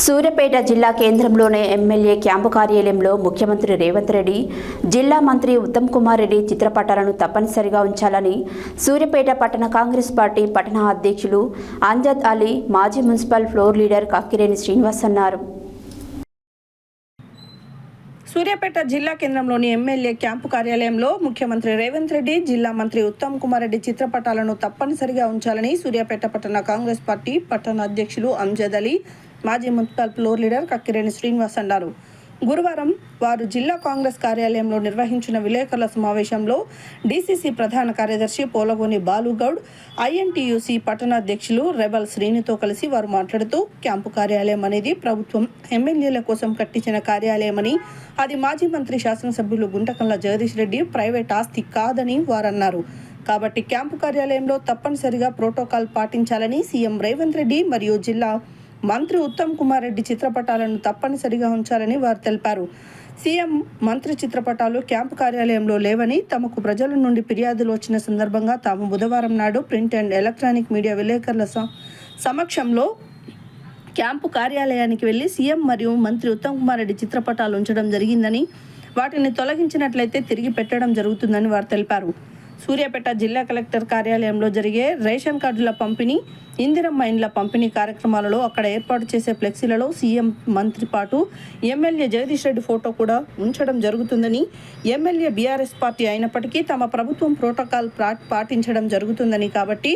సూర్యాపేట జిల్లా కేంద్రంలోని MLA camp కార్యాలయంలో ముఖ్యమంత్రి రేవంత్ రెడ్డి జిల్లా మంత్రి ఉత్తమ్ కుమార్ రెడ్డి చిత్రపటాలను తప్పనిసరిగా ఉంచాలని సూర్యాపేట పట్టణ కాంగ్రెస్ పార్టీ పట్టణ అధ్యక్షులు అంజద్ అలీ మాజీ municipal floor leader Kakkireni Srinivas అన్నారు. సూర్యాపేట జిల్లా కేంద్రంలోని ఎమ్మెల్యే క్యాంపు కార్యాలయంలో ముఖ్యమంత్రి రేవంత్ రెడ్డి జిల్లా మంత్రి ఉత్తమ్ కుమార్ రెడ్డి చిత్రపటాలను తప్పనిసరిగా ఉంచాలని సూర్యాపేట పట్టణ కాంగ్రెస్ పార్టీ పట్టణ అధ్యక్షులు అంజద్ అలీ మాజీ municipal floor leader Kakkireni Srinivas అన్నారు. గురువారం వారు జిల్లా కాంగ్రెస్ కార్యాలయంలో నిర్వహించిన విలేకరుల సమావేశంలో డీసీసీ ప్రధాన కార్యదర్శి పోలగోని బాలుగౌడ్ ఐఎన్టీయూసీ పట్టణాధ్యక్షులు రెబల్ శ్రీనితో కలిసి వారు మాట్లాడుతూ క్యాంపు కార్యాలయం అనేది ప్రభుత్వం ఎమ్మెల్యేల కోసం కట్టించిన కార్యాలయమని అది మాజీ మంత్రి శాసనసభ్యులు గుంటకంల జగదీష్ రెడ్డి ప్రైవేట్ ఆస్తి కాదని వారన్నారు. కాబట్టి క్యాంపు కార్యాలయంలో తప్పనిసరిగా ప్రోటోకాల్ పాటించాలని సీఎం రేవంత్ రెడ్డి మరియు జిల్లా మంత్రి ఉత్తమ్ కుమార్ రెడ్డి చిత్రపటాలను తప్పనిసరిగా ఉంచాలని వారు తెలిపారు. సీఎం మంత్రి చిత్రపటాలు క్యాంపు కార్యాలయంలో లేవని తమకు ప్రజల నుండి ఫిర్యాదులు వచ్చిన సందర్భంగా తాము బుధవారం నాడు ప్రింట్ అండ్ ఎలక్ట్రానిక్ మీడియా విలేకరుల స- సమక్షంలో క్యాంపు కార్యాలయానికి వెళ్ళి సీఎం మరియు మంత్రి ఉత్తమ్ కుమార్ రెడ్డి చిత్రపటాలు ఉంచడం జరిగిందని వాటిని తొలగించినట్లయితే తిరిగి పెట్టడం జరుగుతుందని వారు తెలిపారు. సూర్యాపేట జిల్లా కలెక్టర్ కార్యాలయంలో జరిగే రేషన్ కార్డుల పంపిణీ ఇందిరమ్మ ఇండ్ల పంపిణీ కార్యక్రమాలలో అక్కడ ఏర్పాటు చేసే ఫ్లెక్సీలలో సీఎం మంత్రి పాటు ఎమ్మెల్యే జగదీష్ రెడ్డి ఫోటో కూడా ఉంచడం జరుగుతుందని ఎమ్మెల్యే బీఆర్ఎస్ పార్టీ అయినప్పటికీ తమ ప్రభుత్వం ప్రోటోకాల్ పాటించడం జరుగుతుందని కాబట్టి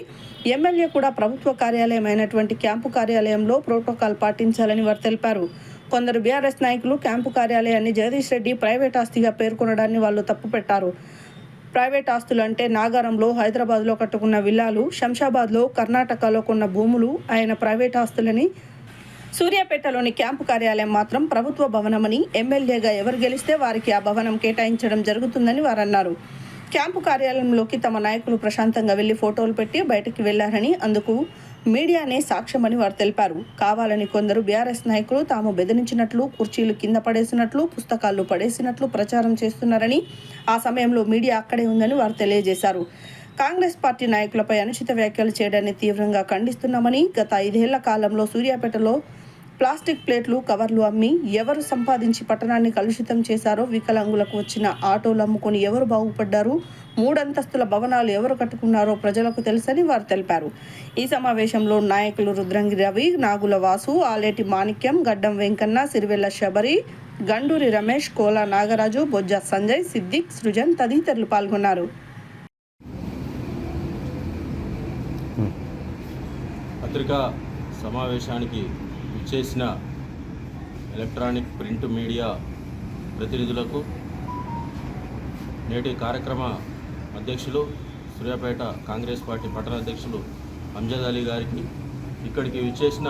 ఎమ్మెల్యే కూడా ప్రభుత్వ కార్యాలయం అయినటువంటి క్యాంపు కార్యాలయంలో ప్రోటోకాల్ పాటించాలని వారు తెలిపారు. కొందరు బీఆర్ఎస్ నాయకులు క్యాంపు కార్యాలయాన్ని జగదీష్ రెడ్డి ప్రైవేట్ ఆస్తిగా పేర్కొనడాన్ని వాళ్ళు తప్పుపెట్టారు. ప్రైవేట్ ఆస్తులు అంటే నాగారంలో హైదరాబాద్లో కట్టుకున్న విల్లాలు శంషాబాద్లో కర్ణాటకలో కొన్న భూములు ఆయన ప్రైవేట్ ఆస్తులని సూర్యాపేటలోని క్యాంపు కార్యాలయం మాత్రం ప్రభుత్వ భవనమని ఎమ్మెల్యేగా ఎవరు గెలిస్తే వారికి ఆ భవనం కేటాయించడం జరుగుతుందని వారన్నారు. క్యాంపు కార్యాలయంలోకి తమ నాయకులు ప్రశాంతంగా వెళ్ళి ఫోటోలు పెట్టి బయటికి వెళ్ళారని అందుకు మీడియానే సాక్ష్యమని వారు తెలిపారు. కావాలని కొందరు బీఆర్ఎస్ నాయకులు తాము బెదిరించినట్లు కుర్చీలు కింద పడేసినట్లు పుస్తకాలు పడేసినట్లు ప్రచారం చేస్తున్నారని ఆ సమయంలో మీడియా అక్కడే ఉందని వారు తెలియజేశారు. కాంగ్రెస్ పార్టీ నాయకులపై అనుచిత వ్యాఖ్యలు చేయడాన్ని తీవ్రంగా ఖండిస్తున్నామని గత ఐదేళ్ళ కాలంలో సూర్యాపేటలో ప్లాస్టిక్ ప్లేట్లు కవర్లు అమ్మి ఎవరు సంపాదించి పట్టణాన్ని కలుషితం చేశారో వికలాంగులకు వచ్చిన ఆటోలు అమ్ముకొని ఎవరు బాగుపడ్డారు మూడంతస్తుల భవనాలు ఎవరు కట్టుకున్నారో ప్రజలకు తెలుసని వారు తెలిపారు. ఈ సమావేశంలో నాయకులు రుద్రంగి రవి నాగుల వాసు ఆలేటి మాణిక్యం గడ్డం వెంకన్న సిరివెల్ల శబరి గండూరి రమేష్ కోలా నాగరాజు బొజ్జ సంజయ్ సిద్దిక్ సృజన్ తదితరులు పాల్గొన్నారు. పత్రికా సమావేశానికి చేసిన ఎలక్ట్రానిక్ ప్రింట్ మీడియా ప్రతినిధులకు నేటి కార్యక్రమ అధ్యక్షులు సూర్యాపేట కాంగ్రెస్ పార్టీ పట్టణ అధ్యక్షులు అంజద్ అలీ గారికి ఇక్కడికి విచ్చేసిన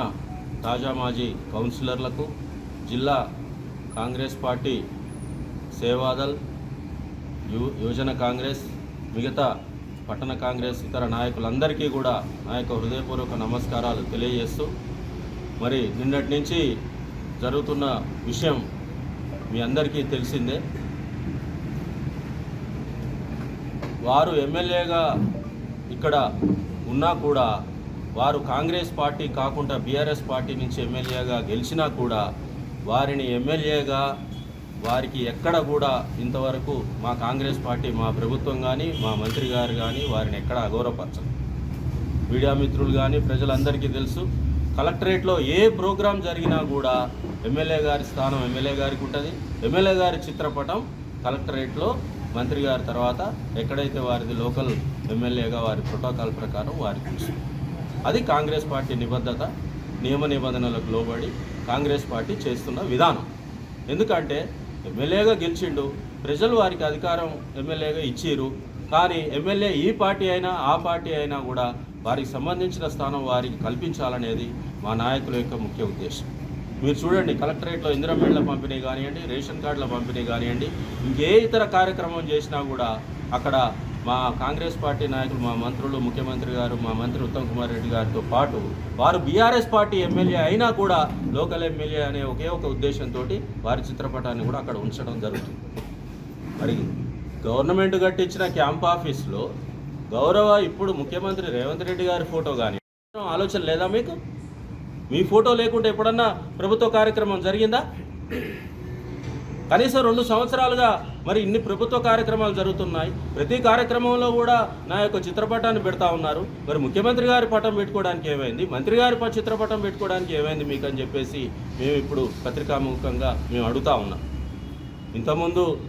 తాజా మాజీ కౌన్సిలర్లకు జిల్లా కాంగ్రెస్ పార్టీ సేవాదల్ యు యువజన కాంగ్రెస్ మిగతా పట్టణ కాంగ్రెస్ ఇతర నాయకులందరికీ కూడా నా యొక్క హృదయపూర్వక నమస్కారాలు తెలియజేస్తూ మరి నిన్నటి నుంచి జరుగుతున్న విషయం మీ అందరికీ తెలిసిందే. వారు ఎమ్మెల్యేగా ఇక్కడ ఉన్నా కూడా వారు కాంగ్రెస్ పార్టీ కాకుండా బీఆర్ఎస్ పార్టీ నుంచి ఎమ్మెల్యేగా గెలిచినా కూడా వారిని ఎమ్మెల్యేగా వారికి ఎక్కడ కూడా ఇంతవరకు మా కాంగ్రెస్ పార్టీ మా ప్రభుత్వం కానీ మా మంత్రి గారు కానీ వారిని ఎక్కడ అగౌరవపరచరు మీడియా మిత్రులు కానీ ప్రజలందరికీ తెలుసు కలెక్టరేట్లో ఏ ప్రోగ్రాం జరిగినా కూడా ఎమ్మెల్యే గారి స్థానం ఎమ్మెల్యే గారికి ఉంటుంది. ఎమ్మెల్యే గారి చిత్రపటం కలెక్టరేట్లో మంత్రి గారి తర్వాత ఎక్కడైతే వారిది లోకల్ ఎమ్మెల్యేగా వారి ప్రోటోకాల్ ప్రకారం వారికి ఉంటుంది అది కాంగ్రెస్ పార్టీ నిబద్ధత నియమ నిబంధనలకు లోబడి కాంగ్రెస్ పార్టీ చేస్తున్న విధానం. ఎందుకంటే ఎమ్మెల్యేగా గెలిచిండు ప్రజలు వారికి అధికారం ఎమ్మెల్యేగా ఇచ్చిరు కానీ ఎమ్మెల్యే ఈ పార్టీ అయినా ఆ పార్టీ అయినా కూడా వారికి సంబంధించిన స్థానం వారికి కల్పించాలనేది మా నాయకుల యొక్క ముఖ్య ఉద్దేశం. మీరు చూడండి కలెక్టరేట్లో ఇందిరమేళ్ళ పంపిణీ కానివ్వండి రేషన్ కార్డుల పంపిణీ కానివ్వండి ఇంకే ఇతర కార్యక్రమం చేసినా కూడా అక్కడ మా కాంగ్రెస్ పార్టీ నాయకులు మా మంత్రులు ముఖ్యమంత్రి గారు మా మంత్రి ఉత్తమ్ కుమార్ రెడ్డి గారితో పాటు వారు బీఆర్ఎస్ పార్టీ ఎమ్మెల్యే అయినా కూడా లోకల్ ఎమ్మెల్యే అనే ఒకే ఒక ఉద్దేశంతో వారి చిత్రపటాన్ని కూడా అక్కడ ఉంచడం జరుగుతుంది. మరి గవర్నమెంట్ కట్టించిన క్యాంప్ ఆఫీస్లో గౌరవ ఇప్పుడు ముఖ్యమంత్రి రేవంత్ రెడ్డి గారి ఫోటో కానీ ఆలోచన లేదా మీకు? మీ ఫోటో లేకుంటే ఎప్పుడన్నా ప్రభుత్వ కార్యక్రమం జరిగిందా? కనీసం రెండు సంవత్సరాలుగా మరి ఇన్ని ప్రభుత్వ కార్యక్రమాలు జరుగుతున్నాయి. ప్రతి కార్యక్రమంలో కూడా నా యొక్క చిత్రపటాన్ని పెడతా ఉన్నారు. మరి ముఖ్యమంత్రి గారి పటం పెట్టుకోవడానికి ఏమైంది? మంత్రి గారి ప- చిత్రపటం పెట్టుకోవడానికి ఏమైంది మీకు అని చెప్పేసి మేము ఇప్పుడు పత్రికాముఖంగా మేము అడుగుతా ఉన్నాం. ఇంతకుముందు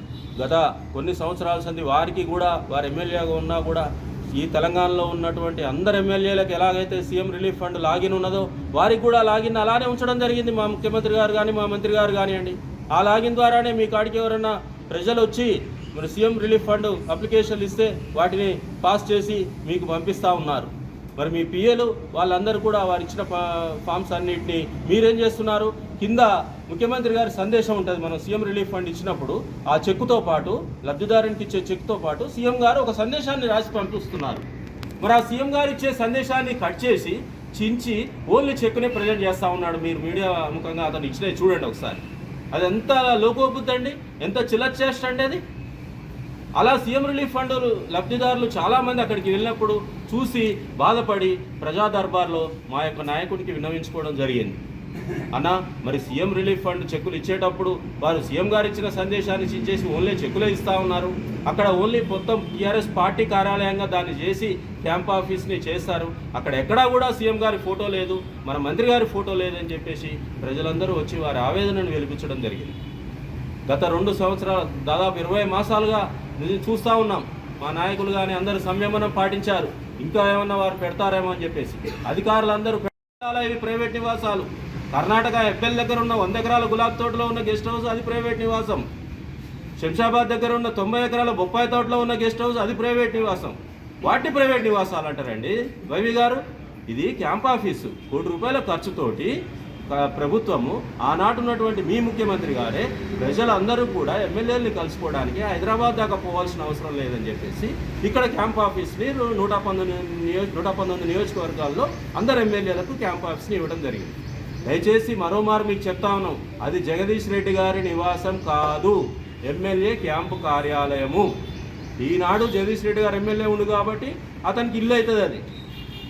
గత కొన్ని సంవత్సరాల సంది వారికి కూడా వారు ఎమ్మెల్యేగా ఉన్నా కూడా ఈ తెలంగాణలో ఉన్నటువంటి అందరు ఎమ్మెల్యేలకు ఎలాగైతే సీఎం రిలీఫ్ ఫండ్ లాగిన్ ఉన్నదో వారికి కూడా లాగిన్ అలానే ఉంచడం జరిగింది. మా ముఖ్యమంత్రి గారు కానీ మా మంత్రి గారు కానివ్వండి. ఆ లాగిన్ ద్వారానే మీ కాడికి ఎవరైనా ప్రజలు వచ్చి మరి సీఎం రిలీఫ్ ఫండ్ అప్లికేషన్లు ఇస్తే వాటిని పాస్ చేసి మీకు పంపిస్తూ ఉన్నారు. మరి మీ పిఏలు వాళ్ళందరూ కూడా వారు ఇచ్చిన ఫా- ఫామ్స్ అన్నింటినీ మీరేం చేస్తున్నారు? కింద ముఖ్యమంత్రి గారి సందేశం ఉంటుంది మనం సీఎం రిలీఫ్ ఫండ్ ఇచ్చినప్పుడు ఆ చెక్కుతో పాటు లబ్ధిదారునికి ఇచ్చే చెక్తో పాటు సీఎం గారు ఒక సందేశాన్ని రాసి పంపిస్తున్నారు. మరి ఆ సీఎం గారు ఇచ్చే సందేశాన్ని కట్ చేసి చించి ఓన్లీ చెక్కునే ప్రజెంట్ చేస్తూ ఉన్నాడు మీరు మీడియా ముఖంగా అతను ఇచ్చినవి చూడండి ఒకసారి. అది ఎంత లోకోబుద్ధి అండి ఎంత చిల్లచేష్ట అండి అది? అలా సీఎం రిలీఫ్ ఫండ్ లబ్ధిదారులు చాలామంది అక్కడికి వెళ్ళినప్పుడు చూసి బాధపడి ప్రజా దర్బార్లో మా యొక్క నాయకుడికి విన్నవించుకోవడం జరిగింది. అన్న మరి సీఎం రిలీఫ్ ఫండ్ చెక్కులు ఇచ్చేటప్పుడు వారు సీఎం గారు ఇచ్చిన సందేశాన్ని చించేసి ఓన్లీ చెక్కులే ఇస్తా ఉన్నారు. అక్కడ ఓన్లీ మొత్తం టీఆర్ఎస్ పార్టీ కార్యాలయంగా దాన్ని చేసి క్యాంప్ ఆఫీస్ని చేస్తారు. అక్కడ ఎక్కడా కూడా సీఎం గారి ఫోటో లేదు మన మంత్రి గారి ఫోటో లేదని చెప్పేసి ప్రజలందరూ వచ్చి వారి ఆవేదనను వెలిపించడం జరిగింది. గత రెండు సంవత్సరాలు దాదాపు ఇరవై మాసాలుగా చూస్తూ ఉన్నాం. మా నాయకులు కానీ అందరూ సంయమనం పాటించారు. ఇంకా ఏమన్నా వారు పెడతారేమో అని చెప్పేసి. అధికారులందరూ పెట్టాలా ఇవి ప్రైవేట్ నివాసాలు? కర్ణాటక ఎఫ్ఎల్ దగ్గర ఉన్న వంద ఎకరాల గులాబ్ తోటలో ఉన్న గెస్ట్ హౌస్ అది ప్రైవేట్ నివాసం. శంషాబాద్ దగ్గర ఉన్న తొంభై ఎకరాల బొప్పాయి తోటలో ఉన్న గెస్ట్ హౌస్ అది ప్రైవేట్ నివాసం. వాటి ప్రైవేట్ నివాసాలు అంటారండి. వైవి గారు ఇది క్యాంప్ ఆఫీసు. కోటి రూపాయల ఖర్చుతోటి ప్రభుత్వము ఆనాటు ఉన్నటువంటి మీ ముఖ్యమంత్రి గారే ప్రజలందరూ కూడా ఎమ్మెల్యేలని కలుసుకోవడానికి హైదరాబాద్ దాకా పోవాల్సిన అవసరం లేదని చెప్పేసి ఇక్కడ క్యాంప్ ఆఫీస్ని నూట పంతొమ్మిది నియోజ నూట పంతొమ్మిది నియోజకవర్గాల్లో అందరు ఎమ్మెల్యేలకు క్యాంప్ ఆఫీస్ని ఇవ్వడం జరిగింది. దయచేసి మరోమారు మీకు చెప్తా ఉన్నాం. అది జగదీష్ రెడ్డి గారి నివాసం కాదు. ఎమ్మెల్యే క్యాంపు కార్యాలయము. ఈనాడు జగదీష్ రెడ్డి గారు ఎమ్మెల్యే ఉండు కాబట్టి అతనికి ఇల్లు అవుతుంది అది.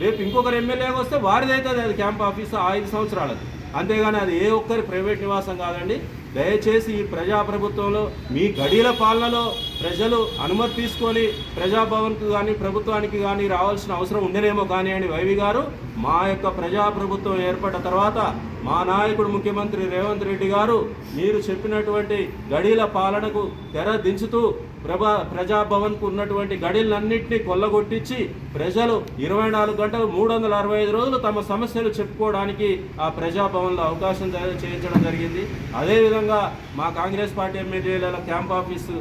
రేపు ఇంకొకరు ఎమ్మెల్యేగా వస్తే వారిది అవుతుంది అది క్యాంప్ ఆఫీస్ ఐదు సంవత్సరాలది. అంతేగాని అది ఏ ఒక్కరి ప్రైవేట్ నివాసం కాదండి. దయచేసి ఈ ప్రజాప్రభుత్వంలో మీ గడీల పాలనలో ప్రజలు అనుమతి తీసుకొని ప్రజాభవన్కు కానీ ప్రభుత్వానికి కానీ రావాల్సిన అవసరం ఉండేనేమో కానివ్వండి వైవి గారు. మా యొక్క ప్రజాప్రభుత్వం ఏర్పడ్డ తర్వాత మా నాయకుడు ముఖ్యమంత్రి రేవంత్ రెడ్డి గారు మీరు చెప్పినటువంటి గడీల పాలనకు తెర దించుతూ ప్రభా ప్రజాభవన్కు ఉన్నటువంటి గడిలన్నింటినీ కొల్లగొట్టించి ప్రజలు ఇరవై నాలుగు గంటలు మూడు వందల అరవై ఐదు రోజులు తమ సమస్యలు చెప్పుకోవడానికి ఆ ప్రజాభవన్లో అవకాశం చేయించడం జరిగింది. అదేవిధంగా మా కాంగ్రెస్ పార్టీ ఎమ్మెల్యేల క్యాంప్ ఆఫీసు